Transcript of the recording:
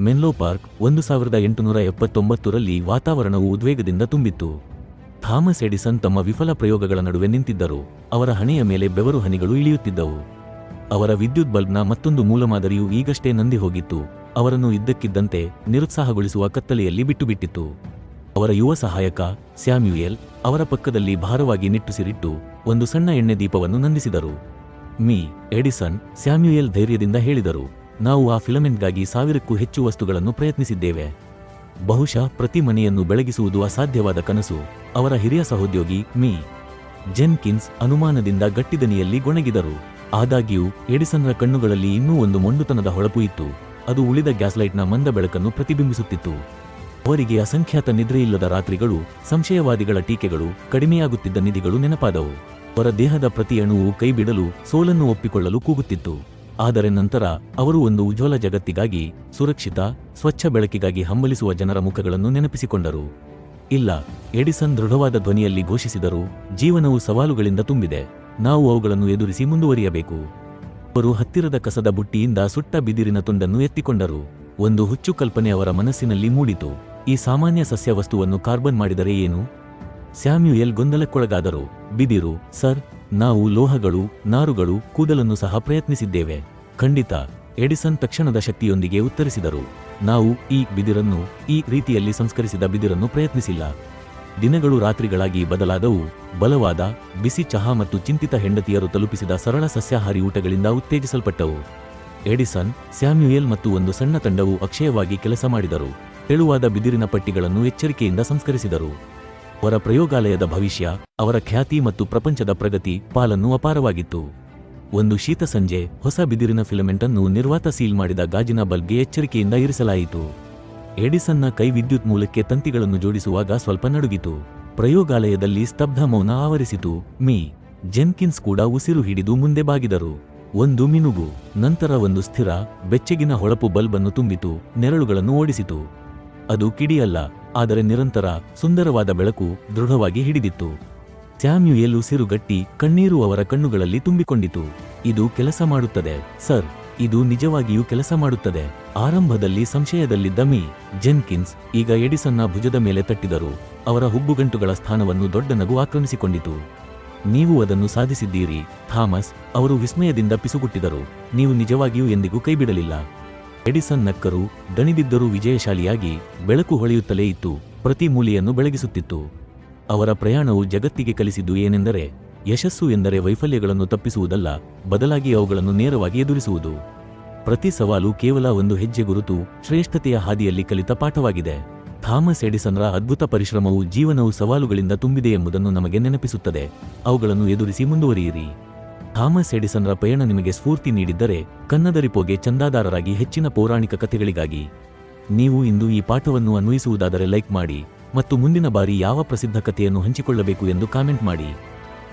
ಮೆನ್ಲೋ park ಒಂದು ಸಾವಿರದ ಎಂಟುನೂರ ಎಪ್ಪತ್ತೊಂಬತ್ತರಲ್ಲಿ ವಾತಾವರಣವು ಉದ್ವೇಗದಿಂದ ತುಂಬಿತ್ತು. ಥಾಮಸ್ ಎಡಿಸನ್ ತಮ್ಮ ವಿಫಲ ಪ್ರಯೋಗಗಳ ನಡುವೆ ನಿಂತಿದ್ದರು. ಅವರ ಹಣೆಯ ಮೇಲೆ ಬೆವರು ಹನಿಗಳು ಇಳಿಯುತ್ತಿದ್ದವು. ಅವರ ವಿದ್ಯುತ್ ಬಲ್ಬ್ನ ಮತ್ತೊಂದು ಮೂಲಮಾದರಿಯು ಈಗಷ್ಟೇ ನಂದಿ ಹೋಗಿತ್ತು. ಅವರನ್ನು ಇದ್ದಕ್ಕಿದ್ದಂತೆ ನಿರುತ್ಸಾಹಗೊಳಿಸುವ ಕತ್ತಲೆಯಲ್ಲಿ ಬಿಟ್ಟುಬಿಟ್ಟಿತ್ತು. ಅವರ ಯುವ ಸಹಾಯಕ, ಸ್ಯಾಮ್ಯುಯೆಲ್, ಅವರ ಪಕ್ಕದಲ್ಲಿ ಭಾರವಾಗಿ ನಿಟ್ಟುಸಿರಿಟ್ಟು ಒಂದು ಸಣ್ಣ ಎಣ್ಣೆ ದೀಪವನ್ನು ನಂದಿಸಿದರು. ಮೀ, ಎಡಿಸನ್, ಸ್ಯಾಮ್ಯುಯೆಲ್ ಧೈರ್ಯದಿಂದ ಹೇಳಿದರು. ನಾವು ಆ ಫಿಲಮೆಂಟ್ಗಾಗಿ ಸಾವಿರಕ್ಕೂ ಹೆಚ್ಚು ವಸ್ತುಗಳನ್ನು ಪ್ರಯತ್ನಿಸಿದ್ದೇವೆ. ಬಹುಶಃ ಪ್ರತಿ ಮನೆಯನ್ನು ಬೆಳಗಿಸುವುದು ಅಸಾಧ್ಯವಾದ ಕನಸು. ಅವರ ಹಿರಿಯ ಸಹೋದ್ಯೋಗಿ, ಮೀ. ಜೆನ್ಕಿನ್ಸ್ ಅನುಮಾನದಿಂದ ಗಟ್ಟಿದನಿಯಲ್ಲಿ ಗೊಣಗಿದರು. ಆದಾಗ್ಯೂ, ಎಡಿಸನ್ರ ಕಣ್ಣುಗಳಲ್ಲಿ ಇನ್ನೂ ಒಂದು ಮೊಂಡುತನದ ಹೊಳಪು ಇತ್ತು. ಅದು ಉಳಿದ ಗ್ಯಾಸ್ಲೈಟ್ನ ಮಂದ ಬೆಳಕನ್ನು ಪ್ರತಿಬಿಂಬಿಸುತ್ತಿತ್ತು. ಅವರಿಗೆ ಅಸಂಖ್ಯಾತ ನಿದ್ರೆಯಿಲ್ಲದ ರಾತ್ರಿಗಳು, ಸಂಶಯವಾದಿಗಳ ಟೀಕೆಗಳು, ಕಡಿಮೆಯಾಗುತ್ತಿದ್ದ ನಿಧಿಗಳು ನೆನಪಾದವು. ಅವರ ದೇಹದ ಪ್ರತಿ ಅಣುವು ಕೈಬಿಡಲು, ಸೋಲನ್ನು ಒಪ್ಪಿಕೊಳ್ಳಲು ಕೂಗುತ್ತಿತ್ತು. ಆದರೆ ನಂತರ ಅವರು ಒಂದು ಉಜ್ವಲ ಜಗತ್ತಿಗಾಗಿ ಸುರಕ್ಷಿತ, ಸ್ವಚ್ಛ ಬೆಳಕಿಗಾಗಿ ಹಂಬಲಿಸುವ ಜನರ ಮುಖಗಳನ್ನು ನೆನಪಿಸಿಕೊಂಡರು. ಇಲ್ಲ, ಎಡಿಸನ್ ದೃಢವಾದ ಧ್ವನಿಯಲ್ಲಿ ಘೋಷಿಸಿದರು, ಜೀವನವು ಸವಾಲುಗಳಿಂದ ತುಂಬಿದೆ, ನಾವು ಅವುಗಳನ್ನು ಎದುರಿಸಿ ಮುಂದುವರಿಯಬೇಕು. ಅವರು ಹತ್ತಿರದ ಕಸದ ಬುಟ್ಟಿಯಿಂದ ಸುಟ್ಟ ಬಿದಿರಿನ ತುಂಡನ್ನು ಎತ್ತಿಕೊಂಡರು, ಒಂದು ಹುಚ್ಚು ಕಲ್ಪನೆ ಅವರ ಮನಸ್ಸಿನಲ್ಲಿ ಮೂಡಿತು, ಈ ಸಾಮಾನ್ಯ ಸಸ್ಯವಸ್ತುವನ್ನು ಕಾರ್ಬನ್ ಮಾಡಿದರೆ ಏನು? ಸ್ಯಾಮ್ಯುಯೆಲ್ ಗೊಂದಲಕ್ಕೊಳಗಾದರು, ಬಿದಿರು, ಸರ್, ನಾವು ಲೋಹಗಳು, ನಾರುಗಳು, ಕೂದಲನ್ನು ಸಹ ಪ್ರಯತ್ನಿಸಿದ್ದೇವೆ. ಖಂಡಿತ ಎಡಿಸನ್ ತಕ್ಷಣದ ಶಕ್ತಿಯೊಂದಿಗೆ ಉತ್ತರಿಸಿದರು. ನಾವು ಈ ಬಿದಿರನ್ನು ಈ ರೀತಿಯಲ್ಲಿ ಸಂಸ್ಕರಿಸಿದ ಬಿದಿರನ್ನು ಪ್ರಯತ್ನಿಸಿಲ್ಲ. ದಿನಗಳು ರಾತ್ರಿಗಳಾಗಿ ಬದಲಾದವು. ಬಲವಾದ, ಬಿಸಿ ಚಹಾ ಮತ್ತು ಚಿಂತಿತ ಹೆಂಡತಿಯರು ತಲುಪಿಸಿದ ಸರಳ ಸಸ್ಯಾಹಾರಿ ಊಟಗಳಿಂದ ಉತ್ತೇಜಿಸಲ್ಪಟ್ಟವು. ಎಡಿಸನ್, ಸ್ಯಾಮ್ಯುಯೆಲ್ ಮತ್ತು ಒಂದು ಸಣ್ಣ ತಂಡವು ಅಕ್ಷಯವಾಗಿ ಕೆಲಸ ಮಾಡಿದರು. ತೆಳುವಾದ ಬಿದಿರಿನ ಪಟ್ಟಿಗಳನ್ನು ಎಚ್ಚರಿಕೆಯಿಂದ ಸಂಸ್ಕರಿಸಿದರು. ಅವರ ಪ್ರಯೋಗಾಲಯದ ಭವಿಷ್ಯ, ಅವರ ಖ್ಯಾತಿ ಮತ್ತು ಪ್ರಪಂಚದ ಪ್ರಗತಿ ಪಾಲನ್ನು ಅಪಾರವಾಗಿತ್ತು. ಒಂದು ಶೀತ ಸಂಜೆ ಹೊಸ ಬಿದಿರಿನ ಫಿಲಮೆಂಟ್ ಅನ್ನು ನಿರ್ವಾತ ಸೀಲ್ ಮಾಡಿದ ಗಾಜಿನ ಬಲ್ಬ್ಗೆ ಎಚ್ಚರಿಕೆಯಿಂದ ಇರಿಸಲಾಯಿತು. ಎಡಿಸನ್ನ ಕೈ ವಿದ್ಯುತ್ ಮೂಲಕ್ಕೆ ತಂತಿಗಳನ್ನು ಜೋಡಿಸುವಾಗ ಸ್ವಲ್ಪ ನಡುಗಿತು. ಪ್ರಯೋಗಾಲಯದಲ್ಲಿ ಸ್ತಬ್ಧ ಮೌನ ಆವರಿಸಿತು. ಮೀ. ಜೆನ್ಕಿನ್ಸ್ ಕೂಡ ಉಸಿರು ಹಿಡಿದು ಮುಂದೆ ಬಾಗಿದರು. ಒಂದು ಮಿನುಗು, ನಂತರ ಒಂದು ಸ್ಥಿರ, ಬೆಚ್ಚಗಿನ ಹೊಳಪು ಬಲ್ಬ್ ಅನ್ನು ತುಂಬಿತು. ನೆರಳುಗಳನ್ನು ಓಡಿಸಿತು. ಅದು ಕಿಡಿಯಲ್ಲ, ಆದರೆ ನಿರಂತರ, ಸುಂದರವಾದ ಬೆಳಕು ದೃಢವಾಗಿ ಹಿಡಿದಿತ್ತು. ಸ್ಯಾಮ್ಯುಯೆಲ್ ಉಸಿರುಗಟ್ಟಿ ಕಣ್ಣೀರು ಅವರ ಕಣ್ಣುಗಳಲ್ಲಿ ತುಂಬಿಕೊಂಡಿತು. ಇದು ಕೆಲಸ ಮಾಡುತ್ತದೆ, ಸರ್. ಇದು ನಿಜವಾಗಿಯೂ ಕೆಲಸ ಮಾಡುತ್ತದೆ. ಆರಂಭದಲ್ಲಿ ಸಂಶಯದಲ್ಲಿದ್ದ ಮೀ. ಜೆನ್ಕಿನ್ಸ್ ಈಗ ಎಡಿಸನ್ನ ಭುಜದ ಮೇಲೆ ತಟ್ಟಿದರು. ಅವರ ಹುಬ್ಬುಗಂಟುಗಳ ಸ್ಥಾನವನ್ನು ದೊಡ್ಡ ನಗು ಆಕ್ರಮಿಸಿಕೊಂಡಿತು. ನೀವು ಅದನ್ನು ಸಾಧಿಸಿದ್ದೀರಿ, ಥಾಮಸ್. ಅವರು ವಿಸ್ಮಯದಿಂದ ಪಿಸುಗುಟ್ಟಿದರು. ನೀವು ನಿಜವಾಗಿಯೂ ಎಂದಿಗೂ ಕೈಬಿಡಲಿಲ್ಲ. ಎಡಿಸನ್ ನಕ್ಕರು, ದಣಿದಿದ್ದರೂ ವಿಜಯಶಾಲಿಯಾಗಿ ಬೆಳಕು ಹೊಳೆಯುತ್ತಲೇ ಇತ್ತು. ಪ್ರತಿ ಮೂಲೆಯನ್ನು ಬೆಳಗಿಸುತ್ತಿತ್ತು. ಅವರ ಪ್ರಯಾಣವು ಜಗತ್ತಿಗೆ ಕಲಿಸಿದ್ದು ಏನೆಂದರೆ ಯಶಸ್ಸು ಎಂದರೆ ವೈಫಲ್ಯಗಳನ್ನು ತಪ್ಪಿಸುವುದಲ್ಲ, ಬದಲಾಗಿ ಅವುಗಳನ್ನು ನೇರವಾಗಿ ಎದುರಿಸುವುದು. ಪ್ರತಿ ಸವಾಲು ಕೇವಲ ಒಂದು ಹೆಜ್ಜೆ ಗುರುತು ಶ್ರೇಷ್ಠತೆಯ ಹಾದಿಯಲ್ಲಿ ಕಲಿತ ಪಾಠವಾಗಿದೆ. ಥಾಮಸ್ ಎಡಿಸನ್ರ ಅದ್ಭುತ ಪರಿಶ್ರಮವು ಜೀವನವು ಸವಾಲುಗಳಿಂದ ತುಂಬಿದೆ ಎಂಬುದನ್ನು ನಮಗೆ ನೆನಪಿಸುತ್ತದೆ. ಅವುಗಳನ್ನು ಎದುರಿಸಿ ಮುಂದುವರಿಯಿರಿ. ಥಾಮಸ್ ಎಡಿಸನ್ರ ಪಯಣ ನಿಮಗೆ ಸ್ಫೂರ್ತಿ ನೀಡಿದ್ದರೆ ಕನ್ನದ ರಿಪೋಗೆ ಚಂದಾದಾರರಾಗಿ ಹೆಚ್ಚಿನ ಪೌರಾಣಿಕ ಕಥೆಗಳಿಗಾಗಿ. ನೀವು ಇಂದು ಈ ಪಾಠವನ್ನು ಅನ್ವಯಿಸುವುದಾದರೆ ಲೈಕ್ ಮಾಡಿ. ಮತ್ತು ಮುಂದಿನ ಬಾರಿ ಯಾವ ಪ್ರಸಿದ್ಧ ಕಥೆಯನ್ನು ಹಂಚಿಕೊಳ್ಳಬೇಕು ಎಂದು ಕಾಮೆಂಟ್ ಮಾಡಿ.